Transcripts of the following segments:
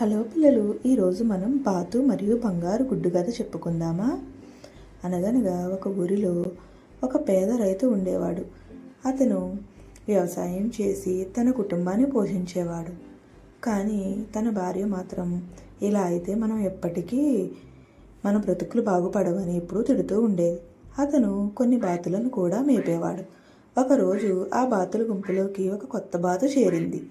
Hello పిల్లలు ఈరోజు మనం బాతు మరియు బంగారు గుడ్డు కథ చెప్పుకుందామా? అనగనగా ఒక ఊరిలో ఒక పేద రైతు ఉండేవాడు. అతను వ్యవసాయం చేసి తన కుటుంబాన్ని పోషించేవాడు. కానీ తన భార్య మాత్రం ఇలా అయితే మనం ఎప్పటికీ మన బ్రతుకులు బాగుపడవని ఎప్పుడూ తిడుతూ ఉండేది. అతను కొన్ని బాతులను కూడా మేపేవాడు. ఒకరోజు ఆ బాతుల గుంపులోకి ఒక కొత్త బాతు చేరింది.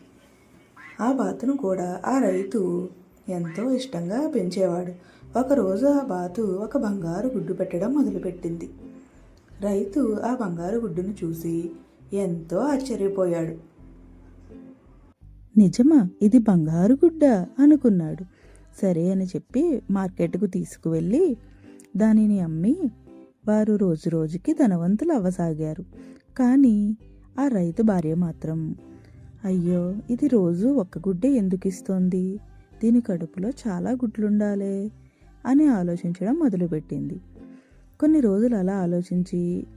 ఆ బాతును కూడా ఆ రైతు ఎంతో ఇష్టంగా పెంచేవాడు. ఒకరోజు ఆ బాతు ఒక బంగారు గుడ్డు పెట్టడం మొదలుపెట్టింది. రైతు ఆ బంగారు గుడ్డును చూసి ఎంతో ఆశ్చర్యపోయాడు. నిజమా ఇది బంగారు గుడ్డ? అనుకున్నాడు. సరే అని చెప్పి మార్కెట్కు తీసుకువెళ్ళి దానిని అమ్మి వారు రోజు రోజుకి ధనవంతులు అవ్వసాగారు. కానీ ఆ రైతు భార్య మాత్రం అయ్యో ఇది రోజు ఒక్క గుడ్డే ఎందుకు ఇస్తోంది దీని కడుపులో చాలా గుడ్లుండాలే అని ఆలోచించడం మొదలుపెట్టింది. కొన్ని రోజులు అలా ఆలోచించి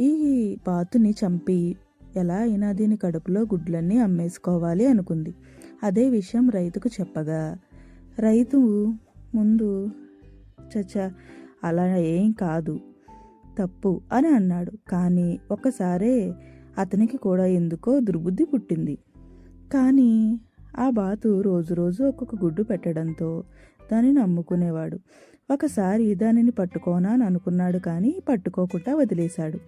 ఈ బాతుని చంపి ఎలా అయినా దీని కడుపులో గుడ్లన్నీ అమ్మేసుకోవాలి అనుకుంది. అదే విషయం రైతుకు చెప్పగా రైతు ముందు చచ్చా అలా ఏం కాదు తప్పు అని అన్నాడు. కానీ ఒక్కసారే అతనికి కూడా ఎందుకో దుర్బుద్ధి పుట్టింది. కానీ ఆ బాతు రోజు రోజు ఒక్కొక్క గుడ్డు పెట్టడంతో దానిని అమ్ముకునేవాడు. ఒకసారి దానిని పట్టుకోనా అని అనుకున్నాడు కానీ పట్టుకోకుండా వదిలేశాడు.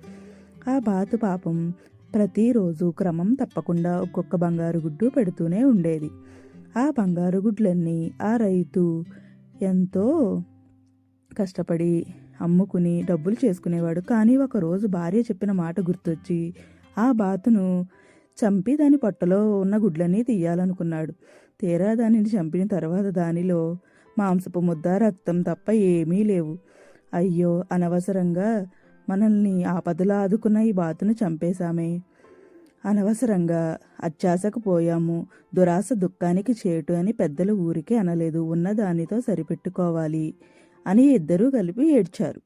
ఆ బాతు పాపం ప్రతిరోజు క్రమం తప్పకుండా ఒక్కొక్క బంగారు గుడ్డు పెడుతూనే ఉండేది. ఆ బంగారు గుడ్లన్నీ ఆ రైతు ఎంతో కష్టపడి అమ్ముకుని డబ్బులు చేసుకునేవాడు. కానీ ఒకరోజు భార్య చెప్పిన మాట గుర్తొచ్చి ఆ బాతును చంపి దాని పొట్టలో ఉన్న గుడ్లన్నీ తీయాలనుకున్నాడు. తీరా దానిని చంపిన తర్వాత దానిలో మాంసపు ముద్ద రక్తం తప్ప ఏమీ లేవు. అయ్యో అనవసరంగా మనల్ని ఆపదలో ఆదుకున్న ఈ బాతును చంపేశామే. అనవసరంగా అత్యాశకు పోయాము. దురాశ దుఃఖానికి చేటు అని పెద్దలు ఊరికే అనలేదు. ఉన్న దానితో సరిపెట్టుకోవాలి అని ఇద్దరూ కలిపి ఏడ్చారు.